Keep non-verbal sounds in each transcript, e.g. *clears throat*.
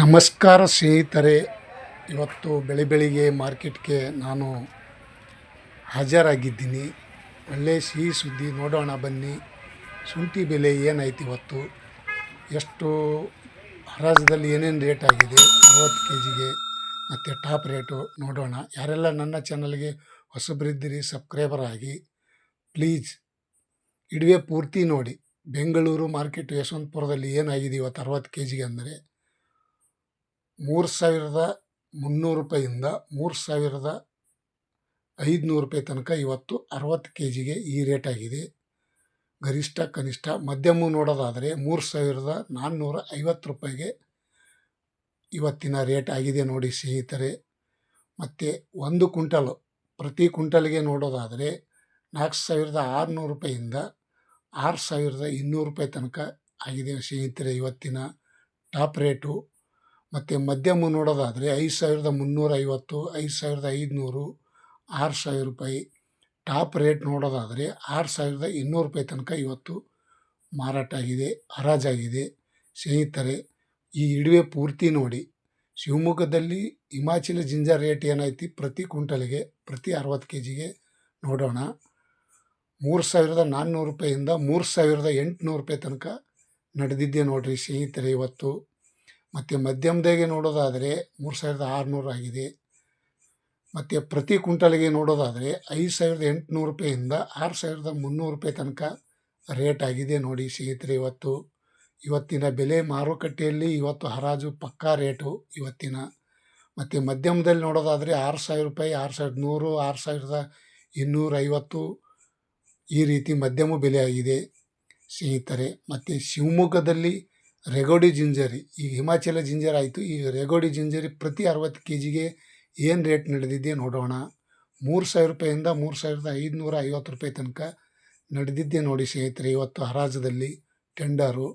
ನಮಸ್ಕಾರ ಸ್ನೇಹಿತರೆ, ಇವತ್ತು ಬೆಳಿ ಬೆಳಿಗ್ಗೆ ಮಾರ್ಕೆಟ್ಗೆ ನಾನು ಹಾಜರಾಗಿದ್ದೀನಿ. ಒಳ್ಳೆ ಸಿಹಿ ಸುದ್ದಿ ನೋಡೋಣ ಬನ್ನಿ. ಶುಂಠಿ ಬೆಲೆ ಏನಾಯ್ತು ಇವತ್ತು? ಎಷ್ಟು? ಹರಾಜದಲ್ಲಿ ಏನೇನು ರೇಟ್ ಆಗಿದೆ? ಅರವತ್ತು ಕೆ ಜಿಗೆ ಮತ್ತು ಟಾಪ್ ರೇಟು ನೋಡೋಣ. ಯಾರೆಲ್ಲ ನನ್ನ ಚಾನಲ್ಗೆ ಹೊಸಬ್ರಿದ್ದಿರಿ, ಸಬ್ಸ್ಕ್ರೈಬರ್ ಆಗಿ, ಪ್ಲೀಸ್ ಇಡುವೆ ಪೂರ್ತಿ ನೋಡಿ. ಬೆಂಗಳೂರು ಮಾರ್ಕೆಟ್ ಯಶವಂತಪುರದಲ್ಲಿ ಏನಾಗಿದೆ ಇವತ್ತು ಅರವತ್ತು ಕೆ ಜಿಗೆ ಅಂದರೆ? ಮೂರು ಸಾವಿರದ ಮುನ್ನೂರು ರೂಪಾಯಿಂದ ಮೂರು ಸಾವಿರದ ಐದುನೂರು ರೂಪಾಯಿ ತನಕ ಇವತ್ತು ಅರವತ್ತು ಕೆ ಜಿಗೆ ಈ ರೇಟ್ ಆಗಿದೆ. ಗರಿಷ್ಠ, ಕನಿಷ್ಠ ಮಧ್ಯಮ ನೋಡೋದಾದರೆ ಮೂರು ಸಾವಿರದ ನಾನ್ನೂರ ಐವತ್ತು ರೂಪಾಯಿಗೆ ಇವತ್ತಿನ ರೇಟ್ ಆಗಿದೆ ನೋಡಿ ಸ್ನೇಹಿತರೆ. ಮತ್ತು ಒಂದು ಕುಂಟಲು ಪ್ರತಿ ಕುಂಟಲ್ಗೆ ನೋಡೋದಾದರೆ ನಾಲ್ಕು ಸಾವಿರದ ಆರುನೂರು ರೂಪಾಯಿಂದ ಆರು ಸಾವಿರದ ಇನ್ನೂರು ರೂಪಾಯಿ ತನಕ ಆಗಿದೆ ಸ್ನೇಹಿತರೆ ಇವತ್ತಿನ ಟಾಪ್ ರೇಟು. ಮತ್ತು ಮಧ್ಯಮ ನೋಡೋದಾದರೆ ಐದು ಸಾವಿರದ ಮುನ್ನೂರ ಐವತ್ತು, ಐದು ಸಾವಿರದ ಐದುನೂರು, ಆರು ಸಾವಿರ ರೂಪಾಯಿ. ಟಾಪ್ ರೇಟ್ ನೋಡೋದಾದರೆ ಆರು ಸಾವಿರದ ಇನ್ನೂರು ರೂಪಾಯಿ ತನಕ ಇವತ್ತು ಮಾರಾಟ ಆಗಿದೆ, ಹರಾಜಾಗಿದೆ. ಸ್ನೇಹಿತರೆ, ಈ ಇಡುವೆ ಪೂರ್ತಿ ನೋಡಿ. ಶಿವಮೊಗ್ಗದಲ್ಲಿ ಹಿಮಾಚಲ ಜಿಂಜರ್ ರೇಟ್ ಏನೈತಿ ಪ್ರತಿ ಕ್ವಿಂಟಲ್ಗೆ, ಪ್ರತಿ ಅರವತ್ತು ಕೆ ಜಿಗೆ ನೋಡೋಣ. ಮೂರು ಸಾವಿರದ ನಾನ್ನೂರು ರೂಪಾಯಿಂದ ಮೂರು ಸಾವಿರದ ಎಂಟುನೂರು ರೂಪಾಯಿ ತನಕ ನಡೆದಿದ್ದೆ ನೋಡಿರಿ ಸ್ನೇಹಿತರೆ ಇವತ್ತು. ಮತ್ತು ಮಧ್ಯಮದಾಗೆ ನೋಡೋದಾದರೆ ಮೂರು ಸಾವಿರದ ಆರುನೂರು ಆಗಿದೆ. ಮತ್ತು ಪ್ರತಿ ಕುಂಟಲಿಗೆ ನೋಡೋದಾದರೆ ಐದು ಸಾವಿರದ ಎಂಟುನೂರು ರೂಪಾಯಿಂದ ಆರು ಸಾವಿರದ ಮುನ್ನೂರು ರೂಪಾಯಿ ತನಕ ರೇಟ್ ಆಗಿದೆ ನೋಡಿ ಸ್ನೇಹಿತರೆ ಇವತ್ತು. ಇವತ್ತಿನ ಬೆಲೆ ಮಾರುಕಟ್ಟೆಯಲ್ಲಿ ಇವತ್ತು ಹರಾಜು ಪಕ್ಕಾ ರೇಟು ಇವತ್ತಿನ. ಮತ್ತು ಮಧ್ಯಮದಲ್ಲಿ ನೋಡೋದಾದರೆ ಆರು ಸಾವಿರ ರೂಪಾಯಿ, ಆರು ಸಾವಿರದ ನೂರು, ಆರು ಸಾವಿರದ ಇನ್ನೂರ ಐವತ್ತು ಈ ರೀತಿ ಮಧ್ಯಮ ಬೆಲೆ ಆಗಿದೆ ಸ್ನೇಹಿತರೆ. ಮತ್ತು ಶಿವಮೊಗ್ಗದಲ್ಲಿ ರೆಗೋಡಿ ಜಿಂಜರಿ ಈಗ ಹಿಮಾಚಲ ಜಿಂಜರ್ ಆಯಿತು. ಈಗ ರೆಗೋಡಿ ಜಿಂಜರಿ ಪ್ರತಿ ಅರವತ್ತು ಕೆ ಜಿಗೆ ಏನು ರೇಟ್ ನಡೆದಿದ್ದೆ ನೋಡೋಣ. ಮೂರು ಸಾವಿರ ರೂಪಾಯಿಂದ ಮೂರು ಸಾವಿರದ ಐದುನೂರ ಐವತ್ತು ರೂಪಾಯಿ ತನಕ ನಡೆದಿದ್ದೆ ನೋಡಿ ಸ್ನೇಹಿತರೆ, ಇವತ್ತು ಹರಾಜದಲ್ಲಿ ಟೆಂಡರು.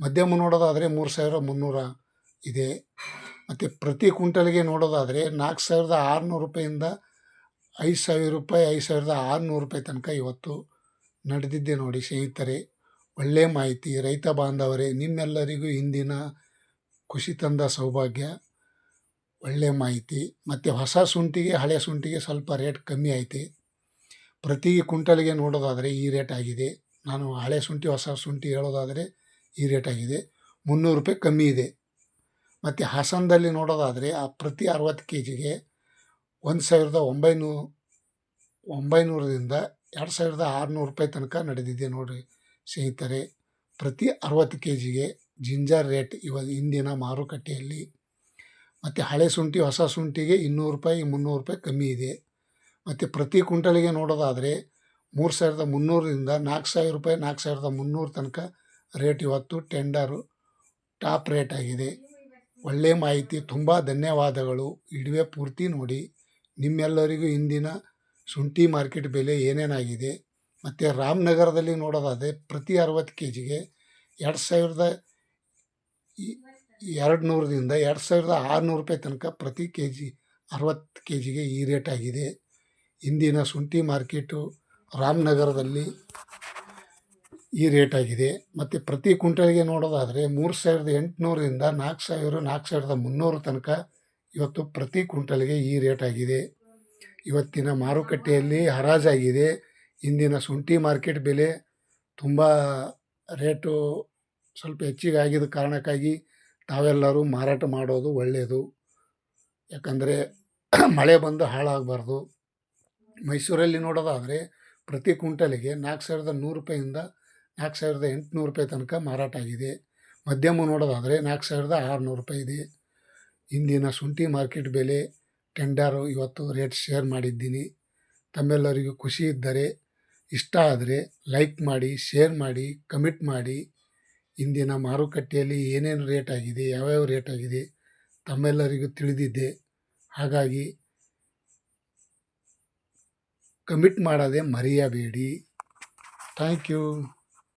ಮಧ್ಯಮ ನೋಡೋದಾದರೆ ಮೂರು ಸಾವಿರ ಮುನ್ನೂರ ಇದೆ. ಮತ್ತು ಪ್ರತಿ ಕ್ವಿಂಟಲ್ಗೆ ನೋಡೋದಾದರೆ ನಾಲ್ಕು ಸಾವಿರದ ಆರುನೂರು ರೂಪಾಯಿಂದ ಐದು ಸಾವಿರ ರೂಪಾಯಿ, ಐದು ಸಾವಿರದ ಆರುನೂರು ರೂಪಾಯಿ ತನಕ ಇವತ್ತು ನಡೆದಿದ್ದೆ ನೋಡಿ ಸ್ನೇಹಿತರೆ. ಒಳ್ಳೆಯ ಮಾಹಿತಿ, ರೈತ ಬಾಂಧವರೇ, ನಿಮ್ಮೆಲ್ಲರಿಗೂ ಇಂದಿನ ಖುಷಿ ತಂದ ಸೌಭಾಗ್ಯ ಒಳ್ಳೆಯ ಮಾಹಿತಿ. ಮತ್ತು ಹೊಸ ಶುಂಠಿಗೆ ಹಳೆ ಶುಂಠಿಗೆ ಸ್ವಲ್ಪ ರೇಟ್ ಕಮ್ಮಿ ಐತಿ. ಪ್ರತಿ ಕುಂಟಲ್ಗೆ ನೋಡೋದಾದರೆ ಈ ರೇಟ್ ಆಗಿದೆ. ನಾನು ಹಳೆ ಶುಂಠಿ ಹೊಸ ಶುಂಠಿ ಹೇಳೋದಾದರೆ ಈ ರೇಟ್ ಆಗಿದೆ. ಮುನ್ನೂರು ರೂಪಾಯಿ ಕಮ್ಮಿ ಇದೆ. ಮತ್ತು ಹಾಸನದಲ್ಲಿ ನೋಡೋದಾದರೆ ಆ ಪ್ರತಿ ಅರವತ್ತು ಕೆ ಜಿಗೆ ಒಂದು ಸಾವಿರದ ಒಂಬೈನೂರು ಒಂಬೈನೂರರಿಂದ ಎರಡು ಸಾವಿರದ ಆರುನೂರು ರೂಪಾಯಿ ತನಕ ನಡೆದಿದೆ ನೋಡಿರಿ. ಸ್ನೇಹಿತರೆ, ಪ್ರತಿ ಅರವತ್ತು ಕೆ ಜಿಗೆ ಜಿಂಜರ್ ರೇಟ್ ಇವಾಗ ಇಂದಿನ ಮಾರುಕಟ್ಟೆಯಲ್ಲಿ. ಮತ್ತು ಹಳೆ ಶುಂಠಿ ಹೊಸ ಶುಂಠಿಗೆ ಇನ್ನೂರು ರೂಪಾಯಿ, ಮುನ್ನೂರು ರೂಪಾಯಿ ಕಮ್ಮಿ ಇದೆ. ಮತ್ತು ಪ್ರತಿ ಕುಂಟಲಿಗೆ ನೋಡೋದಾದರೆ ಮೂರು ಸಾವಿರದ ಮುನ್ನೂರರಿಂದ ನಾಲ್ಕು ಸಾವಿರ ರೂಪಾಯಿ, ನಾಲ್ಕು ಸಾವಿರದ ಮುನ್ನೂರು ತನಕ ರೇಟ್ ಇವತ್ತು ಟೆಂಡರು ಟಾಪ್ ರೇಟ್ ಆಗಿದೆ. ಒಳ್ಳೆಯ ಮಾಹಿತಿ, ತುಂಬ ಧನ್ಯವಾದಗಳು. ಇಡುವೆ ಪೂರ್ತಿ ನೋಡಿ. ನಿಮ್ಮೆಲ್ಲರಿಗೂ ಇಂದಿನ ಶುಂಠಿ ಮಾರ್ಕೆಟ್ ಬೆಲೆ ಏನೇನಾಗಿದೆ? ಮತ್ತು ರಾಮನಗರದಲ್ಲಿ ನೋಡೋದಾದರೆ ಪ್ರತಿ ಅರವತ್ತು ಕೆ ಜಿಗೆ ಎರಡು ಸಾವಿರದ ಎರಡು ನೂರರಿಂದ ಎರಡು ಸಾವಿರದ ಆರುನೂರು ರೂಪಾಯಿ ತನಕ ಪ್ರತಿ ಕೆ ಜಿ ಅರವತ್ತು ಕೆ ಜಿಗೆ ಈ ರೇಟ್ ಆಗಿದೆ. ಇಂದಿನ ಶುಂಠಿ ಮಾರ್ಕೆಟು ರಾಮನಗರದಲ್ಲಿ ಈ ರೇಟ್ ಆಗಿದೆ. ಮತ್ತು ಪ್ರತಿ ಕುಂಟಲ್ಗೆ ನೋಡೋದಾದರೆ ಮೂರು ಸಾವಿರದ ಎಂಟುನೂರರಿಂದ ನಾಲ್ಕು ಸಾವಿರ, ನಾಲ್ಕು ಸಾವಿರದ ಮುನ್ನೂರು ತನಕ ಇವತ್ತು ಪ್ರತಿ ಕುಂಟಲ್ಗೆ ಈ ರೇಟ್ ಆಗಿದೆ. ಇವತ್ತಿನ ಮಾರುಕಟ್ಟೆಯಲ್ಲಿ ಹರಾಜಾಗಿದೆ. ಇಂದಿನ ಶುಂಠಿ ಮಾರ್ಕೆಟ್ ಬೆಲೆ ತುಂಬ ರೇಟು ಸ್ವಲ್ಪ ಹೆಚ್ಚಿಗೆ ಆಗಿದ ಕಾರಣಕ್ಕಾಗಿ ತಾವೆಲ್ಲರೂ ಮಾರಾಟ ಮಾಡೋದು ಒಳ್ಳೆಯದು. ಯಾಕಂದರೆ *clears throat* ಮಳೆ ಬಂದು ಹಾಳಾಗಬಾರ್ದು. ಮೈಸೂರಲ್ಲಿ ನೋಡೋದಾದರೆ ಪ್ರತಿ ಕುಂಟಲಿಗೆ ನಾಲ್ಕು ಸಾವಿರದ ನೂರು ರೂಪಾಯಿಂದ ನಾಲ್ಕು ಸಾವಿರದ ಎಂಟುನೂರು ರೂಪಾಯಿ ತನಕ ಮಾರಾಟ ಆಗಿದೆ. ಮಧ್ಯಮ ನೋಡೋದಾದರೆ ನಾಲ್ಕು ಸಾವಿರದ ಆರುನೂರು ರೂಪಾಯಿ ಇದೆ. ಇಂದಿನ ಶುಂಠಿ ಮಾರ್ಕೆಟ್ ಬೆಲೆ ಟೆಂಡರು ಇವತ್ತು ರೇಟ್ ಶೇರ್ ಮಾಡಿದ್ದೀನಿ. ತಮ್ಮೆಲ್ಲರಿಗೂ ಖುಷಿ ಇದ್ದರೆ ಇಷ್ಟ ಆದರೆ ಲೈಕ್ ಮಾಡಿ ಶೇರ್ ಮಾಡಿ ಕಮೆಂಟ್ ಮಾಡಿ. ಇಂದಿನ ಮಾರುಕಟ್ಟೆಯಲ್ಲಿ ಏನೇನು ರೇಟ್ ಆಗಿದೆ, ಯಾವ್ಯಾವ ರೇಟ್ ಆಗಿದೆ ತಮ್ಮೆಲ್ಲರಿಗೂ ತಿಳಿದಿದ್ದೆ ಹಾಗಾಗಿ ಕಮಿಟ್ ಮಾಡೋದೇ ಮರೆಯಬೇಡಿ. Thank you